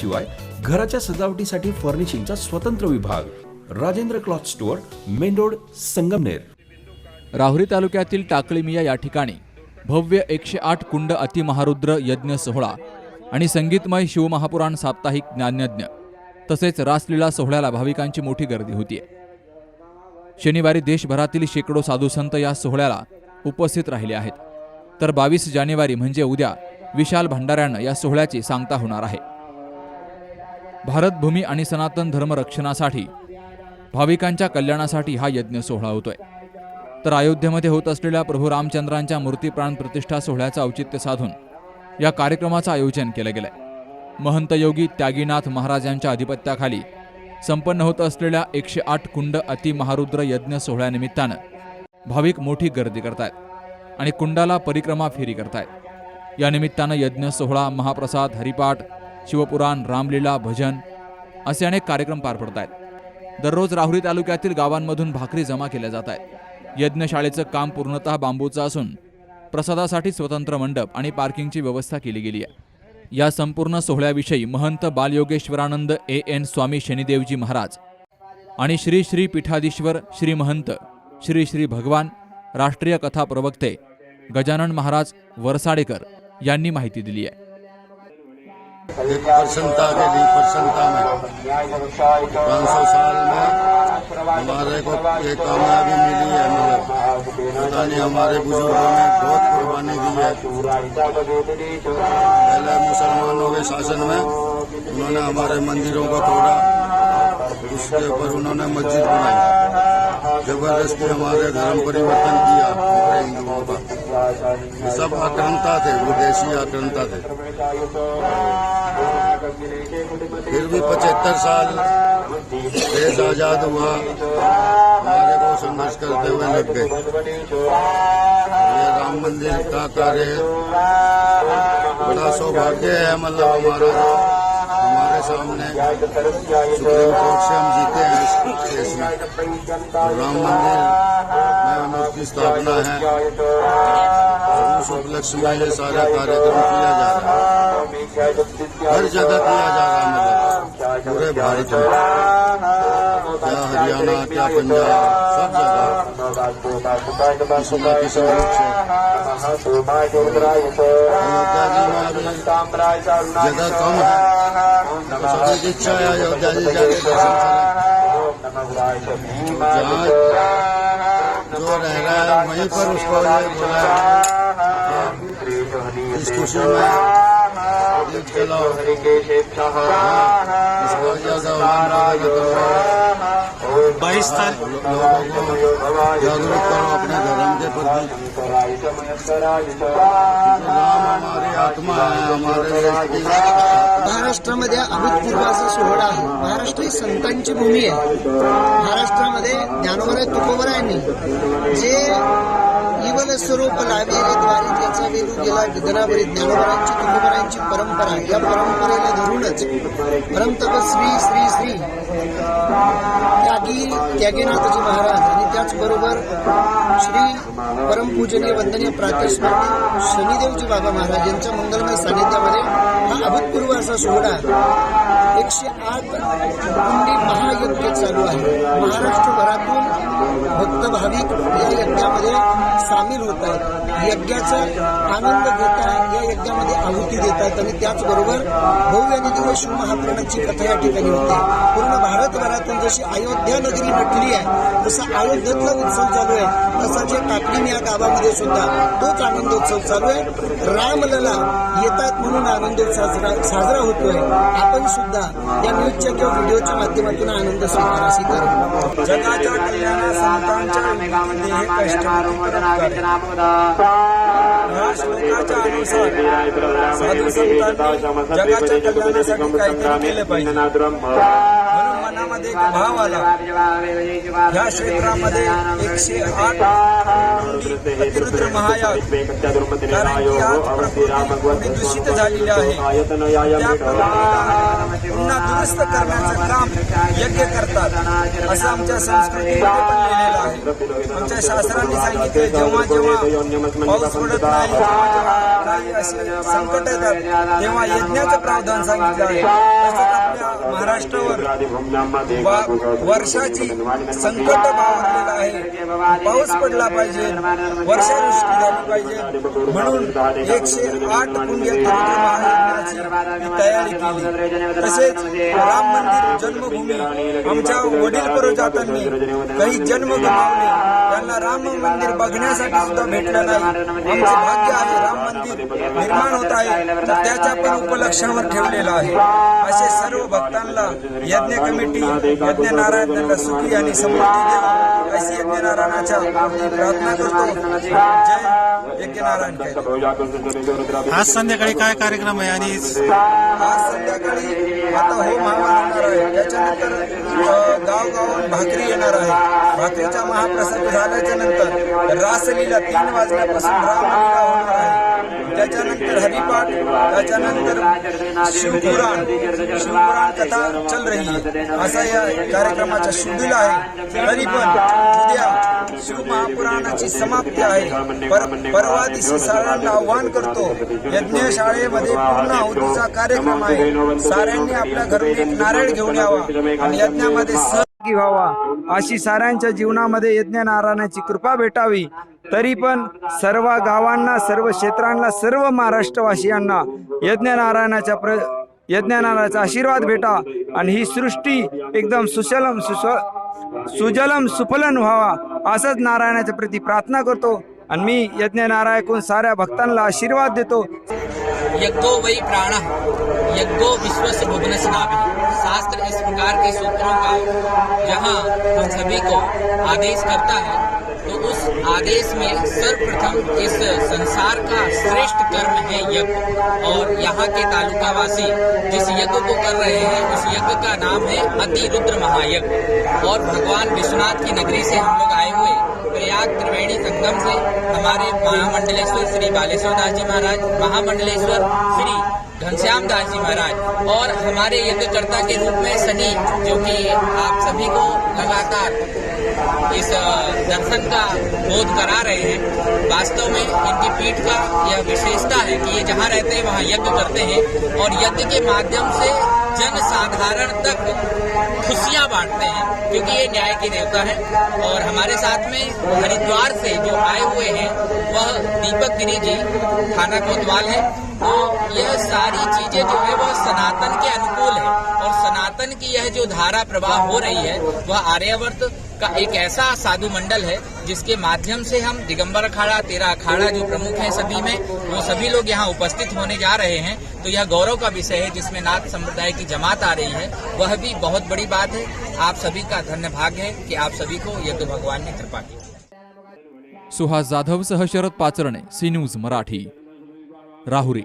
शिवाय घराच्या सजावटीसाठी फर्निशिंगचा स्वतंत्र विभाग. Rajendra cloth store main road Sangamner. Rahuri तालुक्यातील टाकळीमिया या ठिकाणी भव्य एकशे आठ कुंड अतिमहारुद्र यज्ञ सोहळा आणि संगीतमय शिवमहापुराण साप्ताहिक ज्ञानयज्ञ तसेच रासलीला सोहळ्याला भाविकांची मोठी गर्दी होतीये. शनिवारी देशभरातील शेकडो साधूसंत या सोहळ्याला उपस्थित राहिले आहेत. तर बावीस जानेवारी म्हणजे उद्या विशाल भंडाऱ्यानं या सोहळ्याची सांगता होणार आहे. भारतभूमी आणि सनातन धर्म रक्षणासाठी भाविकांच्या कल्याणासाठी हा यज्ञ सोहळा होतोय. तर अयोध्येमध्ये होत असलेल्या प्रभू रामचंद्रांच्या मूर्ती प्राण प्रतिष्ठा सोहळ्याचं औचित्य साधून या कार्यक्रमाचं आयोजन केलं गेलंय. महंत योगी त्यागीनाथ महाराजांच्या अधिपत्याखाली संपन्न होत असलेल्या एकशे आठ कुंड अतिमहारुद्र यज्ञ सोहळ्यानिमित्तानं भाविक मोठी गर्दी करतायत आणि कुंडाला परिक्रमा फेरी करतायत. या निमित्तानं यज्ञ सोहळा महाप्रसाद हरिपाठ शिवपुराण रामलीला भजन असे अनेक कार्यक्रम पार पडत आहेत. दररोज राहुरी तालुक्यातील गावांमधून भाकरी जमा केल्या जात आहेत. यज्ञशाळेचं काम पूर्णतः बांबूचं असून प्रसादासाठी स्वतंत्र मंडप आणि पार्किंगची व्यवस्था केली गेली आहे. या संपूर्ण सोहळ्याविषयी महंत बालयोगेश्वरानंद ए. एन. स्वामी शनिदेवजी महाराज आणि श्री श्री पीठाधीश्वर श्री महंत श्री श्री भगवान राष्ट्रीय कथा प्रवक्ते गजानन महाराज वरसाडेकर यांनी माहिती दिली आहे. एक प्रसन्नता के लिए प्रसन्नता में। पाँच सौ साल में हमारे को ये कामयाबी मिली है मतलब पता नहीं हमारे बुज़ुर्गों ने बहुत कुर्बानी दी है। पहले मुसलमानों के शासन में उन्होंने हमारे मंदिरों को तोड़ा, उसके ऊपर उन्होंने मस्जिद बनाई। ज़बरदस्ती हमारे धर्म परिवर्तन किया हमारे हिंदुओं का। ये सब आक्रमता थे विदेशी आक्रंता थे फिर भी पचहत्तर साल देश आजाद हुआ। हमारे को संघर्ष करते हुए लग गए। ये राम मंदिर का कार्य बड़ा सौभाग्य है मतलब हमारा। जो हमारे सामने। सुप्रीम कोर्ट से हम जीते हैं इस केस में राम मंदिर। में उसकी स्थापना है। उस उपलक्ष्य में ये सारा कार्यक्रम किया जा रहा है। हर जगह किया जा रहा है मतलब पूरे भारत में। क्या हरियाणा क्या पंजाब सब जगह किसी न किसी रूप जगह कम है। सभी इच्छा है अयोध्या जी जाके दर्शन जहाँ जो रह रहा है वहीं पर उसको ये बोला है इस खुशी में बाईस तारीख लोगों को जागरूक करो अपने धर्म के प्रति राम हमारी आत्मा है हमारे महाराष्ट्रामध्ये अभूतपूर्व असा सोहळा आहे. महाराष्ट्र ही संतांची भूमी आहे. महाराष्ट्रामध्ये ज्ञानोबराय तुकोबरायांनी जे स्वरूप लावेले द्वारे त्याचा वेलू गेला गगनावरी ज्ञानोबरायांची तुकोबरायांची परंपरा या परंपरेला धरूनच परमतप श्री श्री त्यागी त्यागीनाथजी महाराज आणि त्याचबरोबर श्री परमपूजनीय वंदनीय प्रातस्मरणीय शनिदेवजी बाबा महाराज यांच्या मंगलमय सानिध्यामध्ये हा अभूतपूर्व असा सोहळा एकशे आठ कुंडी महायज्ञ चालू आहे. महाराष्ट्रभरातून भक्त भाविक या यज्ञामध्ये सामील होत आहेत. यज्ञाचा आनंद घेत आहेत या यज्ञामध्ये आहुती आहेत आणि त्याचबरोबर भव्य आणि दिव्य शिवमहापुराणाची कथा या ठिकाणी होते. पूर्ण भारतभरातून जशी अयोध्या नगरी म्हटली आहे. तसा अयोध्येतला उत्सव चालू आहे तसाच या टाकली या गावामध्ये सुद्धा तोच आनंदोत्सव चालू आहे. रामलला येतात म्हणून आनंदोत्सव साजरा साजरा होतोय. आपण सुद्धा या न्यूजच्या किंवा व्हिडिओच्या माध्यमातून आनंद स्वीकार करू जगाच्या कल्याणा संतांच्या या श्लोकाच्या अनुसार साधू संतांनी जगाच्या कल्याणासाठी काहीतरी केलं पाहिजे. क्षेत्रामध्ये मनामध्ये भाव आला. या क्षेत्रामध्ये एकशे आठ अतिरुद्र महायाग कारण की आज प्रकृती दूषित झालेली आहे. त्या प्रकृतीला पुन्हा दुरुस्त करण्याचं काम यज्ञ करतात. असं आमच्या संस्कृतीमध्ये पण लिहिलेलं आहे. आमच्या शास्त्रांनी सांगितले जेव्हा जेव्हा पाऊस पडत नाही काही असे संकट येतात तेव्हा यज्ञाचं प्रावधान सांगितलं आहे. तसंच आपल्या महाराष्ट्रावर वर्षाची संकट बावरलेलं आहे. पाऊस पडला पाहिजे वर्षावृष्टी झाली पाहिजे. म्हणून एकशे आठ पुण्य तयारी केली. तसेच राम मंदिर जन्मभूमी आमच्या वडील पूर्वजातांनी काही जन्म गमावले त्यांना राम मंदिर बघण्यासाठी सुद्धा भेटलं नाही. आमचे भाग्य आहे राम मंदिर निर्माण होत आहे. त्याच्या पण उपलक्षावर ठेवलेलं आहे. असे सर्व भक्तांना यज्ञ कमिटी यज्ञ नारायण त्यांना सुखी आणि समृद्धी देव अशी यज्ञ नारायणाच्या वतीने प्रार्थना करतो. जय आज संध्याकाळी काय कार्यक्रम आहे आणि आज संध्याकाळी आता हवन होणार आहे. त्याच्यानंतर अ, गावगावात भाकरी येणार आहे. भाकरीचा महाप्रसाद झाल्याच्यानंतर रासलीला तीन वाजल्यापासून रामलीला होणार आहे. त्याच्यानंतर हरिपाठ त्याच्यानंतर शिवपुराण शिवपुराण कथा चल रही है। असा या कार्यक्रमाचा शुद्धीला आहे। तरी पण उद्या शिवमहापुराणाची समाप्ती आहे। पर परवा दिवशी साऱ्यांना आव्हान करतो। यज्ञ शाळेमध्ये पूर्ण आहुतीचा कार्यक्रम आहे। साऱ्यांनी आपल्या घरून एक नारळ घेऊन यावा। आणि यज्ञामध्ये की व्हावा. अशी साऱ्यांच्या जीवनामध्ये यज्ञनारायणाची कृपा भेटावी. तरी पण सर्व गावांना सर्व क्षेत्रांना सर्व महाराष्ट्रवासियांना यज्ञनारायणाच्या प्र यज्ञनारायणाचा आशीर्वाद भेटा आणि ही सृष्टी एकदम सुशलम सुस्व सुजलम सुफलन व्हावा असंच नारायणाच्या प्रती प्रार्थना करतो. आणि मी यज्ञ नारायण साऱ्या भक्तांना आशीर्वाद देतो. यज्ञो वही प्राण, यज्ञो विश्वस्य भुवनस्य नाभि शास्त्र इस प्रकार के सूत्रों का जहाँ हम सभी को आदेश करता है तो उस आदेश में सर्वप्रथम इस संसार का श्रेष्ठ कर्म है यज्ञ। और यहाँ के तालुकावासी जिस यज्ञ को कर रहे हैं, उस यज्ञ का नाम है अति रुद्र महायज्ञ। और भगवान विश्वनाथ की नगरी से हम लोग आए हुए प्रयाग त्रिवेणी संगम से हमारे महामंडलेश्वर श्री बालेश्वर दास जी महाराज, महामंडलेश्वर श्री घनश्याम दास जी महाराज और हमारे यज्ञकर्ता के रूप में सनी, जो कि आप सभी को लगातार इस दर्शन का बोध करा रहे हैं। वास्तव में इनकी पीठ का यह विशेषता है कि ये जहाँ रहते हैं, वहाँ यज्ञ करते हैं और यज्ञ के माध्यम से जन साधारण तक खुशियाँ बांटते हैं, क्योंकि ये न्याय के देवता है। और हमारे साथ में हरिद्वार से जो आए हुए हैं, वह दीपक गिरी जी थाना कोतवाल है। तो यह सारी चीज़ें जो है, वह सनातन के अनुकूल है। और सनातन की यह जो धारा प्रवाह हो रही है, वह आर्यावर्त का एक ऐसा साधु मंडल है, जिसके माध्यम से हम दिगंबर अखाड़ा, तेरा अखाड़ा जो प्रमुख है सभी में, वो सभी लोग यहाँ उपस्थित होने जा रहे हैं। तो यह गौरव का विषय है, जिसमें नाथ संप्रदाय की जमात आ रही है। वह भी बहुत बड़ी बात है। आप सभी का धन्य भाग्य है कि आप सभी को यज्ञ भगवान ने कृपा की। सुहास जाधव सह शरद पाचरणे, सी न्यूज़ मराठी। राहुरी।